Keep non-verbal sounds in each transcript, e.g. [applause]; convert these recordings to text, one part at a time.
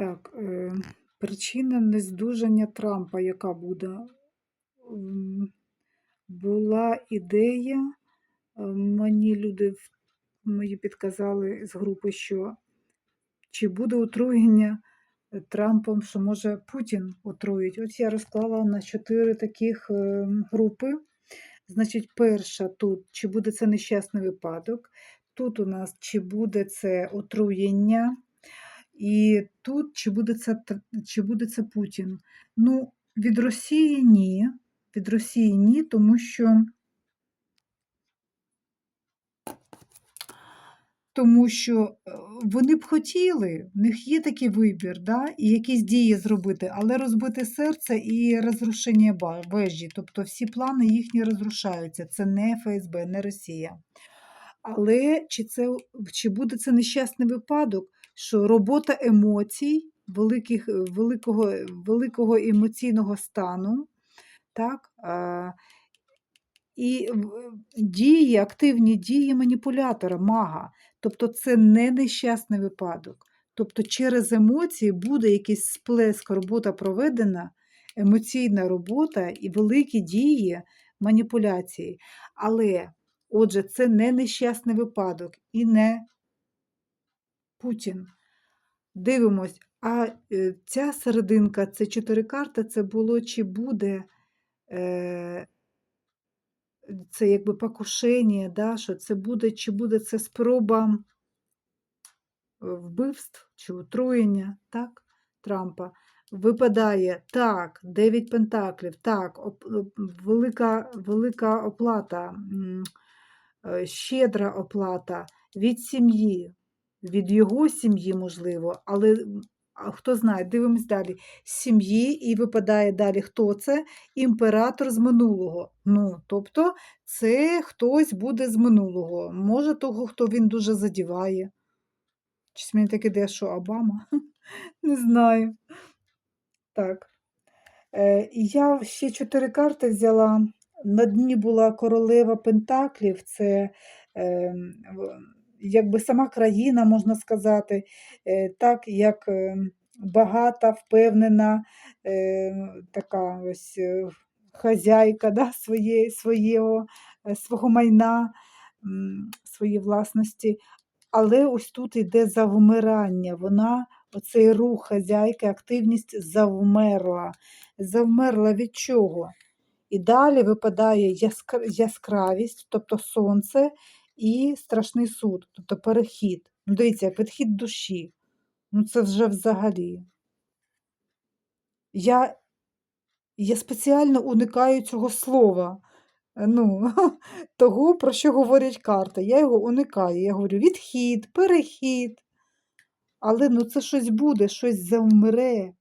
Так, е, причина нездужання Трампа, яка буде? Була ідея, е, мені люди мої підказали з групи, що чи буде отруєння е, Трампом, що може Путін отруїть. От я розклала на чотири таких групи. Значить, перша тут, чи буде це нещасний випадок, тут у нас чи буде це отруєння, і тут чи буде це, чи буде це Путін. Ну, від Росії ні. Від Росії ні, тому що. Тому що е, вони б хотіли, в них є такий вибір, да? і якісь дії зробити, але розбите серце і розрушення вежі. Тобто всі плани їхні розрушаються. Це не ФСБ, не Росія. Але чи, це, чи буде це нещасний випадок, що робота емоцій, великих, великого, великого емоційного стану, так, а, і дії, активні дії маніпулятора, мага. Тобто це не нещасний випадок. Тобто через емоції буде якийсь сплеск, робота проведена, емоційна робота і великі дії маніпуляції. Але, отже, це не нещасний випадок і не Путін. Дивимось, а е, ця серединка, це чотири карти, це було чи буде. Е, це якби покушення, да, що це буде, чи буде це спроба вбивств чи отруєння, так, Трампа. Випадає так, 9 пентаклів, так, велика, велика оплата, е, щедра оплата від сім'ї, від його сім'ї, можливо, але хто знає, дивимось далі. Сім'ї і випадає далі, хто це? Імператор з минулого. Ну, тобто, це хтось буде з минулого. Може, того, хто він дуже задіває. Щось мені так іде, що Обама? [laughs] Не знаю. Так. Е, я ще чотири карти взяла. На дні була королева Пентаклів, це е, якби сама країна, можна сказати, е, так як е, багата, впевнена, е, така ось хазяйка да, своє, своєго, свого майна, своєї власності. Але ось тут йде завмирання. Вона, оцей рух хазяйки, активність завмерла. Завмерла від чого? І далі випадає яскравість, тобто сонце, і страшний суд, тобто перехід. Ну, дивіться, перехід душі. Ну це вже взагалі. Я, я спеціально уникаю цього слова. е, Ну, [laughs] того, про що говорять карти. Я його уникаю. Я говорю відхід, перехід. Але ну це щось буде, щось завмре,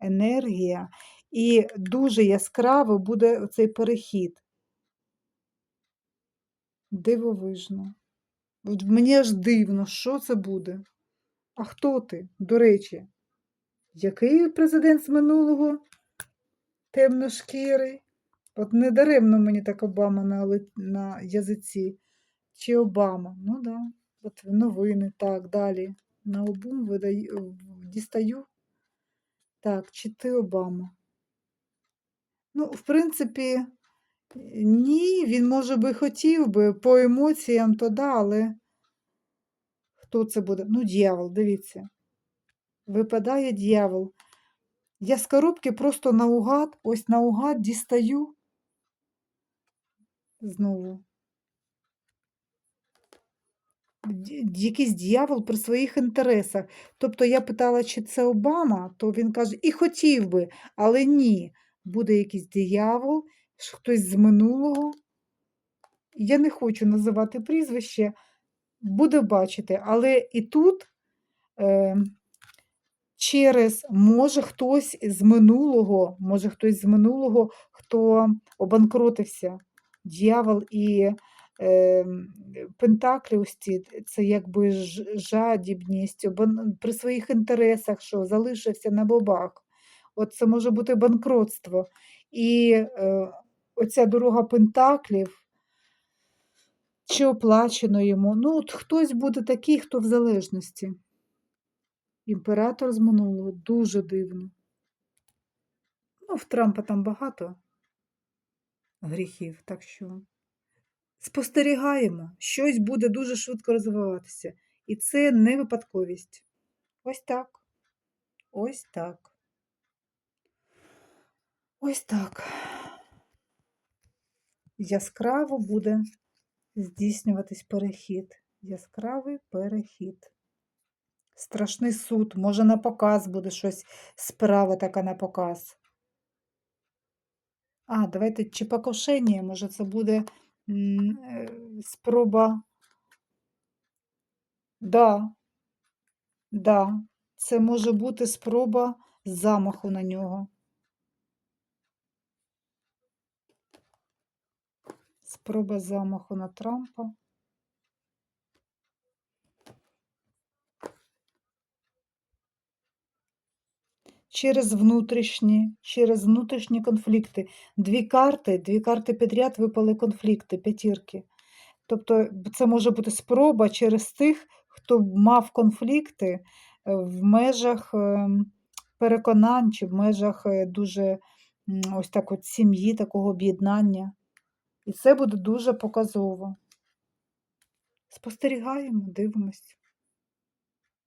енергія, і дуже яскраво буде цей перехід. Дивовижно. Мені аж дивно, що це буде. А хто ти, до речі? Який президент з минулого? Темношкірий? От не даремно мені так Обама на, на язиці. Чи Обама? Ну да. От новини. Так, далі. На обум видаю, дістаю. Так, чи ти Обама? Ну, в принципі, ні, він, може би, хотів би по емоціям, то да, але хто це буде? Ну, дьявол, дивіться. Випадає дьявол. Я з коробки просто наугад, ось наугад дістаю. Знову. Якийсь дьявол при своїх інтересах. Тобто я питала, чи це Обама, то він каже, і хотів би, але ні. Буде якийсь диявол, хтось з минулого. Я не хочу називати прізвище, буде бачити, але і тут е, через може хтось з минулого, може хтось з минулого, хто обанкротився. Дьявол і е, Пентаклі ось ці, це якби жадібність, при своїх інтересах, що залишився на бобах. От це може бути банкротство. І е, оця дорога Пентаклів чи оплачено йому. Ну, от хтось буде такий, хто в залежності. Імператор з минулого дуже дивно. Ну, в Трампа там багато гріхів, так що спостерігаємо, щось буде дуже швидко розвиватися. І це не випадковість. Ось так. Ось так. Ось так. Яскраво буде здійснюватись перехід. Яскравий перехід. Страшний суд. Може, на показ буде щось справа така на показ. А, давайте чи покушення, може, це буде е, спроба. Да, да, це може бути спроба замаху на нього. Спроба замаху на Трампа. Через внутрішні, через внутрішні конфлікти. Дві карти, дві карти підряд випали конфлікти, п'ятірки. Тобто це може бути спроба через тих, хто мав конфлікти е, в межах ем, переконань чи в межах е, дуже ось так от сім'ї, такого об'єднання. І це буде дуже показово. Спостерігаємо, дивимось.